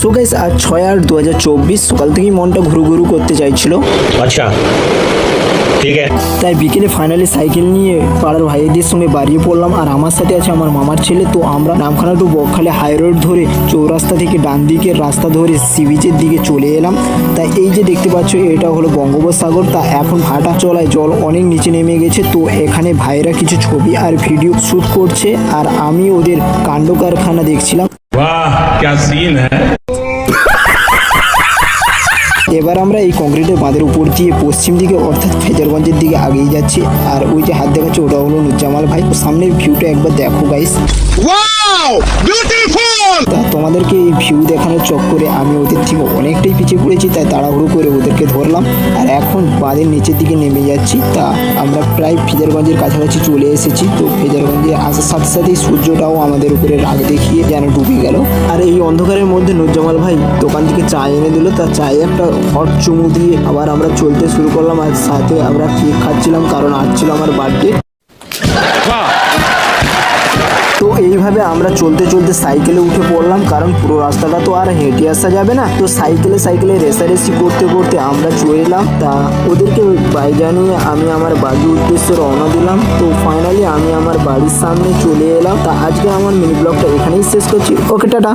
So guys আজ ছয় আট দু সকাল থেকেই মনটা ঘুরু ঘুরু করতে চাইছিল। আচ্ছা। তাই বিকেলে ফাইনালি সাইকেল নিয়ে পাড়ার ভাইদের সঙ্গে বাড়িয়ে পড়লাম আর আমার সাথে আছে আমার মামার ছেলে। তো আমরা Namkhana to Bakkhali high road ধরে চৌরাস্তা থেকে ডান দিকের রাস্তা ধরে সি বিচের দিকে চলে এলাম। তাই এই যে দেখতে পাচ্ছ এটা হলো বঙ্গোপসাগর। তা এখন ভাটা চলায় জল অনেক নিচে নেমে গেছে। তো এখানে ভাইরা কিছু ছবি আর ভিডিও শ্যুট করছে। আর আমি ওদের কাণ্ড কারখানা দেখছিলাম। বাহ ক্যা সিন হ্যায় এবার আমরা এই কংক্রিটের বাঁধের উপর দিয়ে পশ্চিম দিকে, অর্থাৎ ফেজারগঞ্জের দিকে আগিয়ে যাচ্ছি। আর ওই যে হাত দেখাচ্ছে ওটা হলো নুজ্জামাল ভাই। সামনের ভিউটা একবার দেখো গাইস তা তোমাদেরকে এই ভিউ দেখানোর চক্করে আমি ওদের থেকে অনেকটাই পিছিয়ে পড়েছি, তাই তাড়াহুড়ো করে ওদেরকে ধরলাম। আর এখন বাঁধের নিচের দিকে নেমে যাচ্ছি, তা আমরা প্রায় ফেজারগঞ্জের কাছাকাছি চলে এসেছি। তো ফেজারগঞ্জে আসার সাথে সাথেই সূর্যটাও আমাদের উপরে রাগ দেখিয়ে যেন ডুবে গেল। আর এই অন্ধকারের মধ্যে নুজ্জামাল ভাই দোকান থেকে চা এনে দিল তার চায়ে একটা হট চুমু দিয়ে আবার আমরা চলতে শুরু করলাম। আর সাথে আমরা কেক খাচ্ছিলাম, কারণ আজ ছিল আমার বার্থডে এইভাবে আমরা চলতে চলতে সাইকেলে উঠে পড়লাম, কারণ পুরো রাস্তাটা তো আর হেঁটে আসা যাবে না। তো সাইকেলে সাইকেলে রেসারেসি করতে করতে আমরা চলে এলাম। তা ওদেরকে বাই জানিয়ে আমি আমার বাড়ির উদ্দেশ্যে রওনা দিলাম। তো ফাইনালি আমি আমার বাড়ির সামনে চলে এলাম। তা আজকে আমার মিনি ব্লগটা এখানেই শেষ করছি। Okay tata.